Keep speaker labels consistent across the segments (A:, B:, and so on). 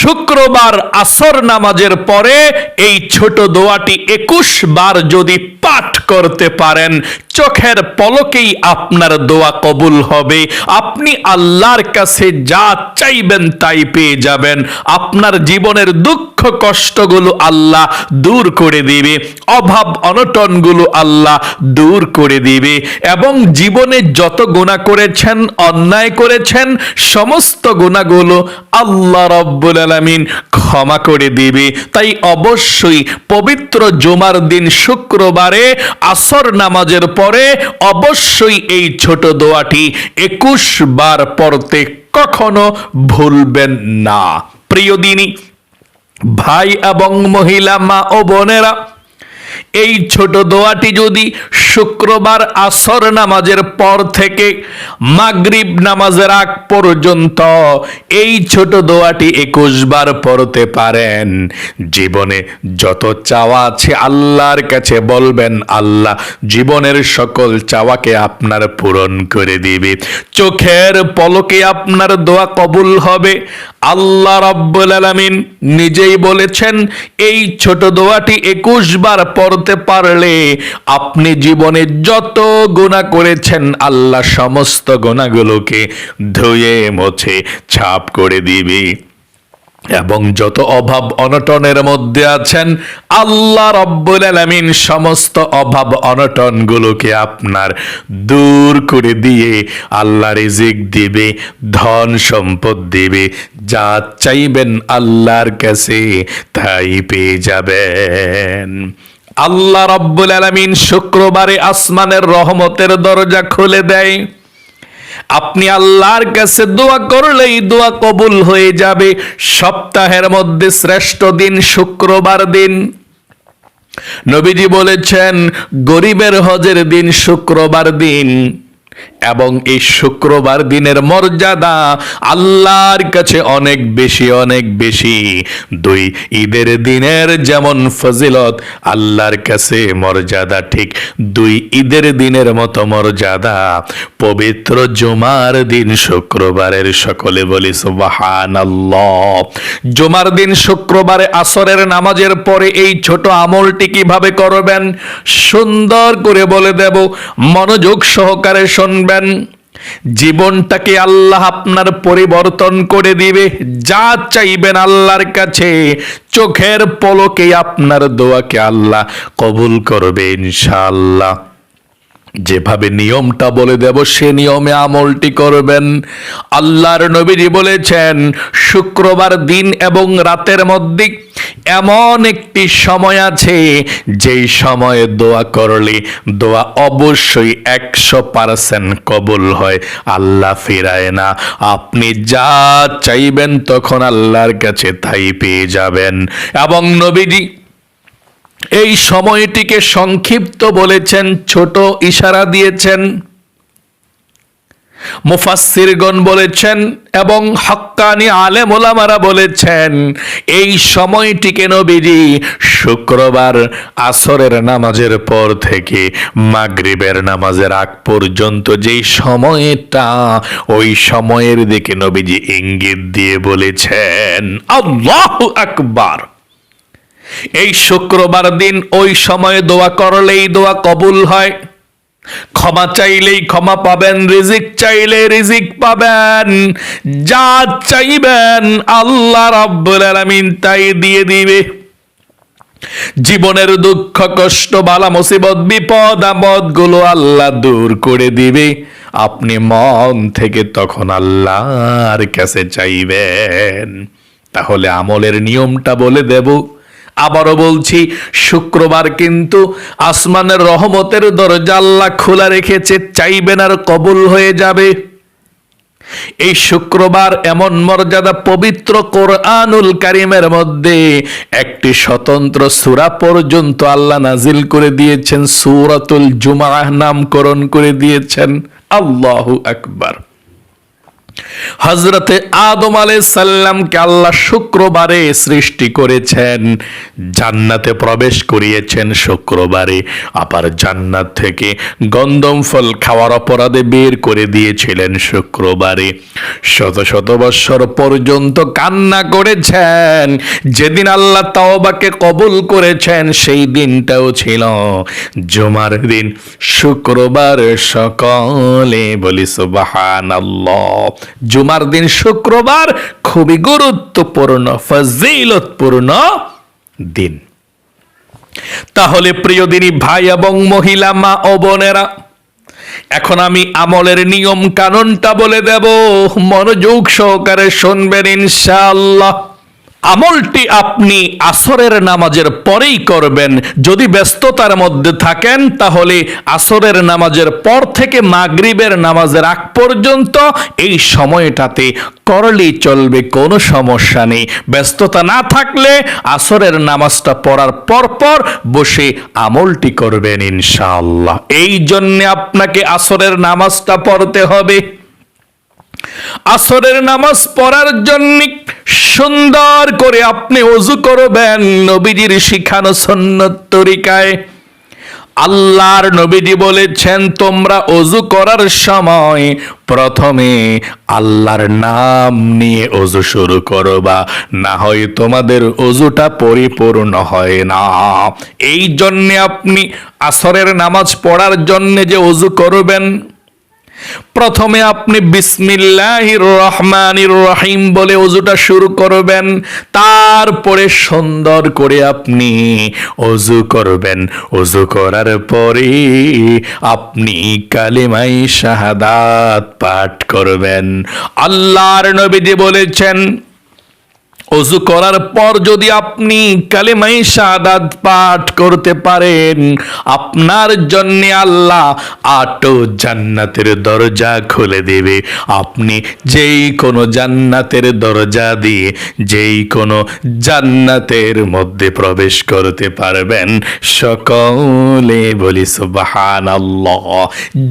A: শুক্রবার আসর নামাজের পরে এই ছোট দোয়াটি একুশ বার যদি পাঠ করতে পারেন, চোখের পলকেই আপনার দোয়া কবুল হবে। আপনি আল্লাহর কাছে যা চাইবেন তাই পেয়ে যাবেন। আপনার জীবনের দুঃখ কষ্টগুলো আল্লাহ দূর করে দিবে, অভাব অনটনগুলো আল্লাহ দূর করে দিবে এবং জীবনে যত গুণা করেছেন, অন্যায় করেছেন, সমস্ত গুণাগুলো আল্লাহ রব্বুল আলামিন ক্ষমা করে দিবে। তাই অবশ্যই পবিত্র জুমার দিন শুক্রবারে আসর নামাজের পরে অবশ্যই এই ছোট দোয়াটি একুশ বার পড়তে কখনো ভুলবেন না। প্রিয় দিনী, ভাই এবং মহিলা, মা ও বোনেরা এই ছোট দোয়াটি যদি শুক্রবার আসর নামাজের পর থেকে মাগরিব নামাজের আগ পর্যন্ত এই ছোট দোয়াটি একুশ বার পড়তে পারেন। জীবনে যত চাওয়া আছে আল্লাহর কাছে বলবেন, আল্লাহ জীবনের সকল চাওয়াকে আপনার পূরণ করে দিবে। চোখের পলকে আপনার দোয়া কবুল হবে। আল্লাহ রাব্বুল আলামিন নিজেই বলেছেন, এই ছোট দোয়াটি একুশ বার পড়তে পারলে আপনি জীবনে যত গুণা করেছেন, আল্লাহ সমস্ত গুণাগুলোকে ধুয়ে, মুছে, ছাপ করে দিবে। এবং যত অভাব অনটনের মধ্যে আছেন, আল্লাহ রব্বুল আলামিন সমস্ত অভাব অনটনগুলোকে আপনার দূর করে দিয়ে আল্লাহ রিজিক দিবে, ধন সম্পদ দিবে। যা চাইবেন আল্লাহর কাছে, তাই পেয়ে যাবেন। আল্লাহ রব্বুল আলমিন শুক্রবারে আসমানের রহমতের দরজা খুলে দেয়। আপনি আল্লাহর কাছে দোয়া করলেই দোয়া কবুল হয়ে যাবে। সপ্তাহের মধ্যে শ্রেষ্ঠ দিন শুক্রবার দিন। নবীজি বলেছেন, গরিবের হজের দিন শুক্রবার দিন। এবং এই শুক্রবার দিনের মর্যাদা আল্লাহর কাছে অনেক বেশি অনেক বেশি। দুই, ঈদের দিনের যেমন ফজিলত আল্লাহর কাছে মর্যাদা, ঠিক দুই, ঈদের দিনের মতো মর্যাদা। পবিত্র জুমার দিন শুক্রবারের সকলে বলি সুবাহান জুমার দিন শুক্রবারে আসরের নামাজের পরে এই ছোট আমলটি কীভাবে করবেন? সুন্দর করে বলে দেব, মনোযোগ সহকারে শুনবেন, জীবনটাকে আল্লাহ আপনার পরিবর্তন করে দিবে। যা চাইবেন আল্লাহর কাছে, চোখের পলকে আপনার দোয়াকে আল্লাহ কবুল করবে ইনশাআল্লাহ। যেভাবে নিয়মটা বলে দেব, সে নিয়মে আমলটি করবেন। আল্লাহর নবীজি বলেছেন, শুক্রবার দিন এবং রাতের মধ্যে এমন একটি সময় আছে, যেই সময়ে দোয়া করলে দোয়া অবশ্যই একশো পার্সেন্ট কবুল হয়, আল্লাহ ফেরায় না। আপনি যা চাইবেন তখন আল্লাহর কাছে তাই পেয়ে যাবেন। এবং নবীজি এই সময়টিকে সংক্ষিপ্ত বলেছেন, ছোট ইশারা দিয়েছেন। মুফাসসিরগণ বলেছেন এবং হক্কানি আলেম ওলামারা বলেছেন, এই সময়টিকে নবীজি শুক্রবার আসরের নামাজের পর থেকে মাগরিবের নামাজের আগ পর্যন্ত যেই সময়টা, ওই সময়ের দিকে নবীজি ইঙ্গিত দিয়ে বলেছেন, আল্লাহ আকবার। এই শুক্রবার দিন ওই সময়ে দোয়া করলেই দোয়া কবুল হয়। ক্ষমা চাইলেই ক্ষমা পাবেন, রিজিক চাইলে রিজিক পাবেন, যা চাইবেন আল্লাহ রাব্বুল আলামিন তাই দিয়ে দিবে। জীবনের দুঃখ, কষ্ট, বালা, মুসিবত, বিপদ আপদগুলো আল্লাহ দূর করে দিবে। আপনি মন থেকে তখন আল্লাহর কাছে চাইবেন। তাহলে আমলের নিয়মটা বলে দেব। আবারও বলছি, শুক্রবার কিন্তু আসমানের রহমতের দরজা আল্লাহ খোলা রেখেছে চাইবেন আর কবুল হয়ে যাবে। এই শুক্রবার এমন মর্যাদা পবিত্র কোরআনুল কারিমের মধ্যে একটি স্বতন্ত্র সূরা পর্যন্ত আল্লাহ নাজিল করে দিয়েছেন, সূরাতুল জুমাহ নামকরণ করে দিয়েছেন। আল্লাহু আকবার। হজরতে আদম সাল্লামকে আল্লাহ শুক্রবারে সৃষ্টি করেছেন। জান্নাতে প্রবেশ করিয়েছেন শুক্রবারে। আবার জান্নাত থেকে গন্ধম ফল খাওয়ার অপরাধে বের করে দিয়েছিলেন শুক্রবারে। শত শত বৎসর পর্যন্ত কান্না করেছেন। যেদিন আল্লাহ তাওবাকে কবুল করেছেন, সেই দিনটাও ছিল। জুমার দিন, শুক্রবার সকালে বলি সুবহানাল্লাহ। জুমার দিন শুক্রবার খুবই গুরুত্বপূর্ণ, ফজিলতপূর্ণ দিন। তাহলে প্রিয় দিনী ভাই এবং মহিলা, মা ও বোনেরা, এখন আমি আমলের নিয়ম কানুনটা বলে দেব। মনোযোগ সহকারে শুনবেন ইনশাআল্লাহ। আমলটি আপনি আসরের নামাজের পরেই করবেন। যদি ব্যস্ততার মধ্যে থাকেন, তাহলে আসরের নামাজের পর থেকে মাগরিবের নামাজের আগ পর্যন্ত এই সময়টাতে করলেই চলবে, কোনো সমস্যা নেই। ব্যস্ততা না থাকলে আসরের নামাজটা পড়ার পর পর বসে আমলটি করবেন ইনশাআল্লাহ। এই জন্যে আপনাকে আসরের নামাজটা পড়তে হবে। আসরের নামাজ পড়ার জন্য সুন্দর করে আপনি অজু করবেন নবীজির শিখানো সন্ন্যত তরিকায়। আল্লাহর নবীজি বলেছেন, তোমরা অজু করার সময় প্রথমে আল্লাহর নাম নিয়ে অজু শুরু করো বা না হয় তোমাদের অজুটা পরিপূর্ণ হয় না। এই জন্যে আপনি আসরের নামাজ পড়ার জন্যে যে অজু করবেন প্রথমে আপনি বিসমিল্লাহির রহমানির রহিম বলে অজুটা শুরু করবেন, তারপরে সুন্দর করে আপনি অজু করবেন। অজু করার পরে আপনি কালিমাই শাহাদাত পাঠ করবেন। আল্লাহর নবীজি বলেছেন অজু করার পর যদি আপনি কালেমাই শাহাদাত পাঠ করতে পারেন, আপনার জন্য আল্লাহ আটো জান্নাতের দরজা খুলে দেবে। আপনি যেই কোনো জান্নাতের দরজা দিয়ে যেই কোনো জান্নাতের মধ্যে প্রবেশ করতে পারবেন। সকলে বলি সুবাহান আল্লাহ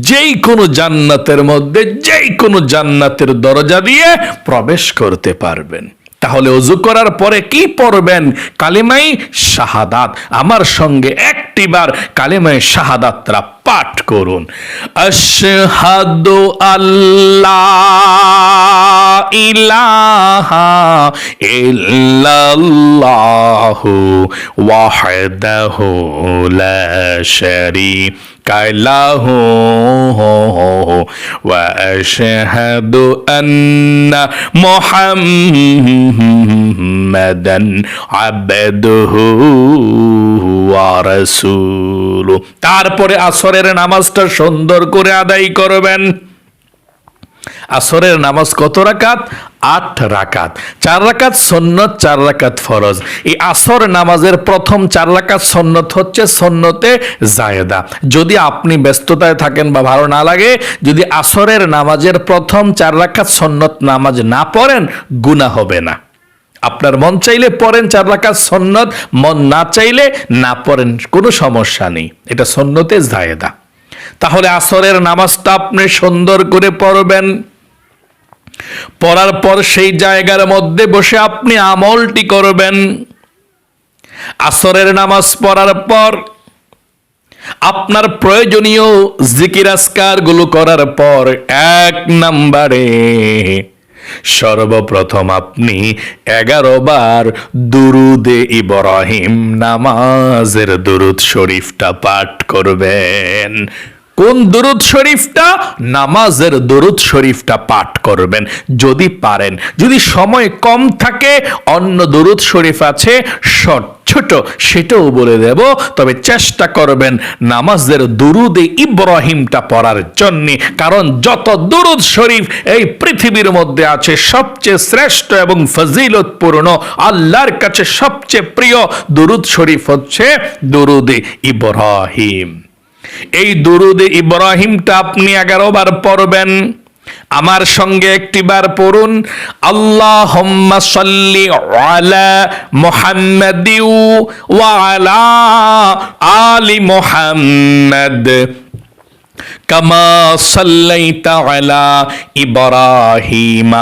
A: যেই কোনো জান্নাতের মধ্যে যেই কোনো জান্নাতের দরজা দিয়ে প্রবেশ করতে পারবেন। তাহলে অজু করার পরে কি পড়বেন? কালিমাই শাহাদাত। আমার সঙ্গে একটিবার কালিমাই শাহাদাতরা পাঠ করুন। আশহাদু আল্লাহ ইলাহা ইল্লাল্লাহু ওয়াহদাহু লা শারীকা লাহু ওয়া আশহাদু আন্না মুহাম্মাদান আবদুহু ওয়া রাসূলুহু তারপরে আসরের নামাজটা সুন্দর করে আদায় করবেন। আসরের নামাজ কত রাকাত? আট রাকাত। চার রাকাত সন্নত, চার রাকাত ফরজ। এই আসর নামাজের প্রথম চার রাকাত সন্নত হচ্ছে সন্নতে জায়েদা। যদি আপনি ব্যস্ততায় থাকেন বা ভালো না লাগে, যদি আসরের নামাজের প্রথম চার রাকাত সন্নত নামাজ না পড়েন গুণা হবে না। আপনার মন চাইলে পড়েন চার রাকাত সন্নত মন না চাইলে না পড়েন, কোনো সমস্যা নেই। এটা সন্নতে জায়েদা। তাহলে আসরের নামাজটা আপনি সুন্দর করে পড়বেন। পড়ার পর সেই জায়গার মধ্যে বসে আপনি আমলটি করবেন। আসরের নামাজ পড়ার পর আপনার প্রয়োজনীয় জিকির আসকারগুলো করার পর এক নাম্বারে সর্বপ্রথম আপনি এগারো বার দুরুদে ইব্রাহিম নামাজের দুরুদ শরীফটা পাঠ করবেন। কোন দুরুদ শরীফটা? নামাজের দুরুদ শরীফটা পাঠ করবেন, যদি পারেন। যদি সময় কম থাকে, অন্য দুরুদ শরীফ আছে, শর্ট, ছোট, সেটাও বলে দেব। তবে চেষ্টা করবেন নামাজের দুরুদে ইব্রাহিমটা পড়ার জন্য, কারণ যত দুরুদ শরীফ এই পৃথিবীর মধ্যে আছে, সবচেয়ে শ্রেষ্ঠ এবং ফজিলতপূর্ণ, আল্লাহর কাছে সবচেয়ে প্রিয় দুরুদ শরীফ হচ্ছে দুরুদে ইব্রাহিম। এই দুরুদে ইব্রাহিমটা আপনি এগারো বার পড়বেন। আমার সঙ্গে একটিবার পড়ুন। আল্লাহ সাল্লি আলা মুহাম্মাদিউ ওয়া আলা আলি মুহাম্মাদ। কামা সাল্লাইতা আলা ইব্রাহিমা।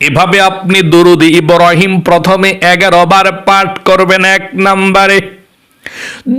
A: এভাবে আপনি দরুদ ইব্রাহিম প্রথমে এগারো বার পাঠ করবেন এক নম্বরে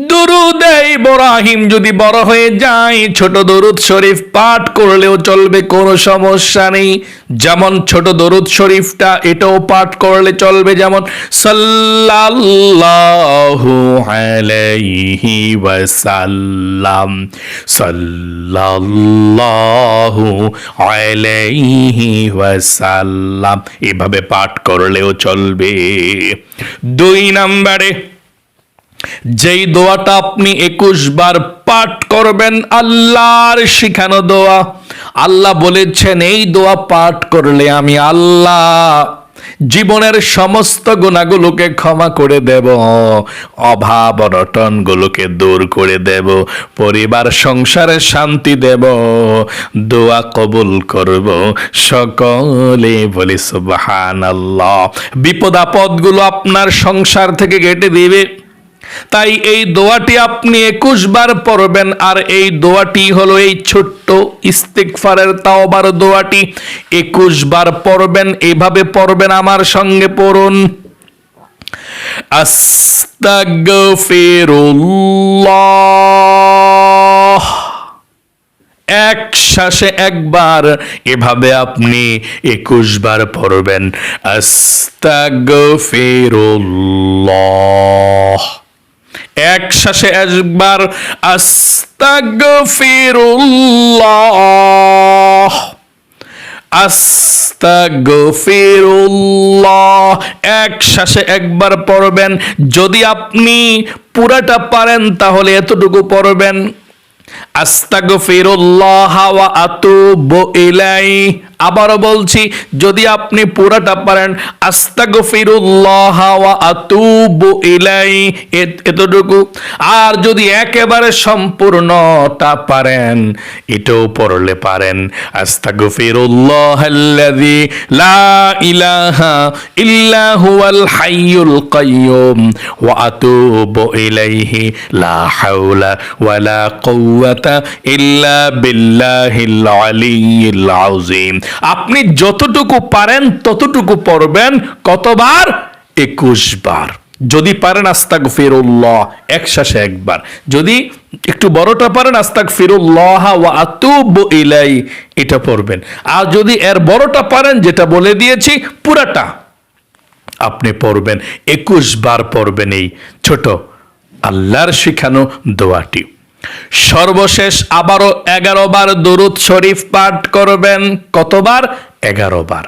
A: দরুদ ইব্রাহিম যদি বড় হয়ে যায়, ছোট দরুদ শরীফ পাঠ করলেও চলবে, কোনো সমস্যা নেই। যেমন ছোট দরুদ শরীফটা, এটাও পাঠ করলে চলবে যেমন, সাল্লাল্লাহু আলাইহি ওয়াসাল্লাম, সাল্লাল্লাহু আলাইহি ওয়াসাল্লাম, এভাবে পাঠ করলেও চলবে। দুই নম্বরে যেই দোয়াটা আপনি একুশ বার পাঠ করবেন, আল্লাহর শিখানো দোয়া। আল্লাহ বলেছেন, এই দোয়া পাঠ করলে আমি আল্লাহ জীবনের সমস্ত গুণাগুলোকে ক্ষমা করে দেব, অভাব অনটন গুলোকে দূর করে দেব, পরিবার, সংসারে শান্তি দেব, দোয়া কবুল করব সকলে বলি সুবহান আল্লাহ বিপদ আপদগুলো আপনার সংসার থেকে কেটে দিবে। তাই এই দোয়াটি আপনি একুশ বার পড়বেন, আর এই দোয়াটি হলো এই ছোট্ট ইস্তিকফারের তাওবার দোয়াটি। একুশ বার পড়বেন এইভাবে পড়বেন আমার সঙ্গে পড়ুন। আস্তাগফিরুল্লাহ। এক শ্বাসে একবার এভাবে আপনি একুশ বার পড়বেন। আস্তাগফিরুল্লাহ। এক শ্বাসে একবার, আস্তাগফিরুল্লাহ। আস্তাগফিরুল্লাহ। এক শ্বাসে একবার পড়বেন। যদি আপনি পুরাটা পারেন, তাহলে এতটুকু পড়বেন। আস্তাগফিরুল্লাহ ওয়া আতুবু ইলাই আবারও বলছি, যদি আপনি পুরাটা পারেন ইলাই এতটুকু। আর যদি একেবারে সম্পূর্ণটা পারেন, এটাও পড়লে পারেন আস্তাগফিরুল্লাহ আল্লাযী লা ইলাহা ইল্লা ইলাইহি, লা ওয়ালা ইল্লা বিল্লাহিল আলিয়্যিল আপনি যতটুকু পারেন, ততটুকু পড়বেন, কতবার? একুশ বার। যদি পারেন আস্তাক ফিরুল্লাহ এক একবার। যদি একটু বড়টা পারেন আস্তাক ফিরুল্লাহ আতুব ইলাই এটা পড়বেন। আর যদি এর বড়টা পারেন, যেটা বলে দিয়েছি, পুরাটা আপনি পড়বেন। একুশ বার পড়বেন এই ছোট আল্লাহর শিখানো দোয়াটি। সর্বশেষ আবারও এগারো বার দরুদ শরীফ পাঠ করবেন। কতবার? এগারো বার।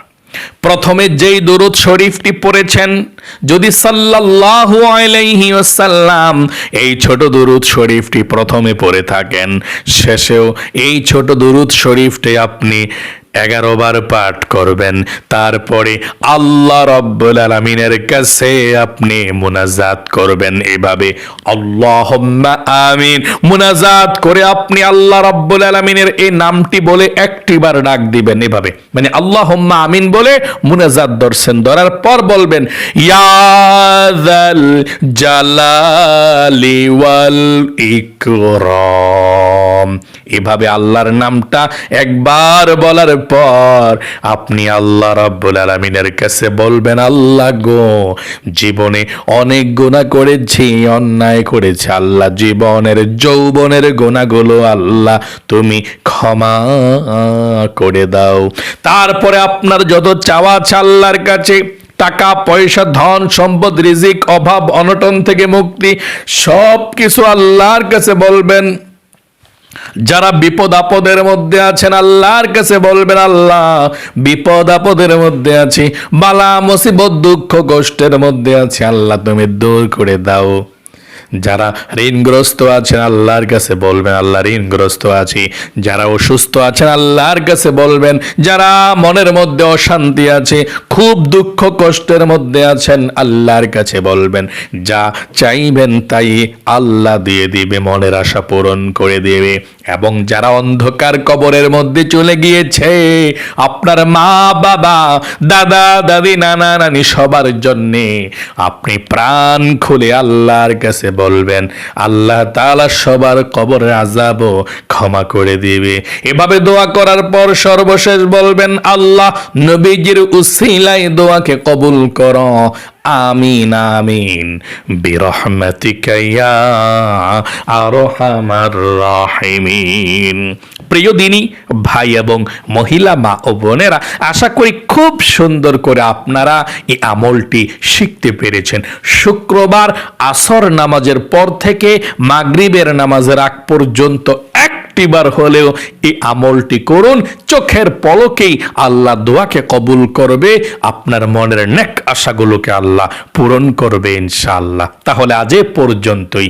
A: প্রথমে যেই দরুদ শরীফটি পড়েছেন, যদি সাল্লাল্লাহু আলাইহি ওয়াসাল্লাম এই ছোট দরুদ শরীফটি প্রথমে পড়ে থাকেন, শেষেও এই ছোট দরুদ শরীফটি আপনি এগারো বার পাঠ করবেন। তারপরে আল্লাহ রব্বুল আলমিনের কাছে আপনি মুনাজাত করবেন। এভাবে আল্লাহ আমিন। মুনাজাত করে আপনি আল্লাহ রব্বুল আলমিনের এই নামটি বলে একটি বার ডাক দিবেন। এভাবে মানে আল্লাহ আমিন বলে মুনাজাত ধরছেন। ধরার পর বলবেন ইয়াদাল জালালি ওয়াল ইকরাম। এভাবে আল্লাহর নামটা একবার বলার পর আপনি আল্লাহ রাব্বুল আলামিনের কাছে বলবেন, আল্লাহ গো, জীবনে অনেক গোনা করেছি, অন্যায় করেছি। আল্লাহ জীবনের যৌবনের গোনাগুলো আল্লাহ তুমি ক্ষমা করে দাও। তারপরে আপনার যত চাওয়া আল্লাহর কাছে, টাকা, পয়সা, ধন, সম্পদ, রিজিক, অভাব, অনটন থেকে মুক্তি সব কিছু আল্লাহর কাছে বলবেন যারা বিপদ আপদের মধ্যে আছেন, আল্লাহর কাছে বলবেন, আল্লাহ, বিপদ আপদের মধ্যে আছি, বালা, মুসিবত, দুঃখ, কষ্টের মধ্যে আছি, আল্লাহ, তুমি দূর করে দাও। যারা ঋণগ্রস্ত আছেন, আল্লাহর কাছে বলবেন আল্লাহ ঋণগ্রস্ত আছি। যারা অসুস্থ আছেন, আল্লাহর কাছে বলবেন। যারা মনের মধ্যে অশান্তি আছে, খুব দুঃখ কষ্টের মধ্যে আছেন, আল্লাহর কাছে বলবেন। যা চাইবেন তাই আল্লাহ দিয়ে দিবে, মনের আশা পূরণ করে দেবে। এবং যারা অন্ধকার কবরের মধ্যে চলে গিয়েছে, আপনার মা, বাবা, দাদা, দাদি, নানা, নানি সবার জন্যে আপনি প্রাণ খুলে আল্লাহর কাছে বলবেন, আল্লাহ তালা সবার কবরের আজাবও ক্ষমা করে দিবে। এভাবে দোয়া করার পর সর্বশেষ বলবেন, আল্লাহ নবীজির উসিলাই দোয়াকে কবুল কর। আমিন আমিন। বিরহমাতিকা আরও আমার রাহিমিন। প্রিয় দিনী, ভাই এবং মহিলা, মা ও বোনেরা, আশা করি খুব সুন্দর করে আপনারা এই আমলটি শিখতে পেরেছেন। শুক্রবার আসর নামাজের পর থেকে মাগরিবের নামাজের আগ পর্যন্ত একটিবার হলেও এই আমলটি করুন। চোখের পলকেই আল্লাহ দোয়াকে কবুল করবে, আপনার মনের নেক আশাগুলোকে আল্লাহ পূরণ করবে ইনশাআল্লাহ। তাহলে আজ এ পর্যন্তই।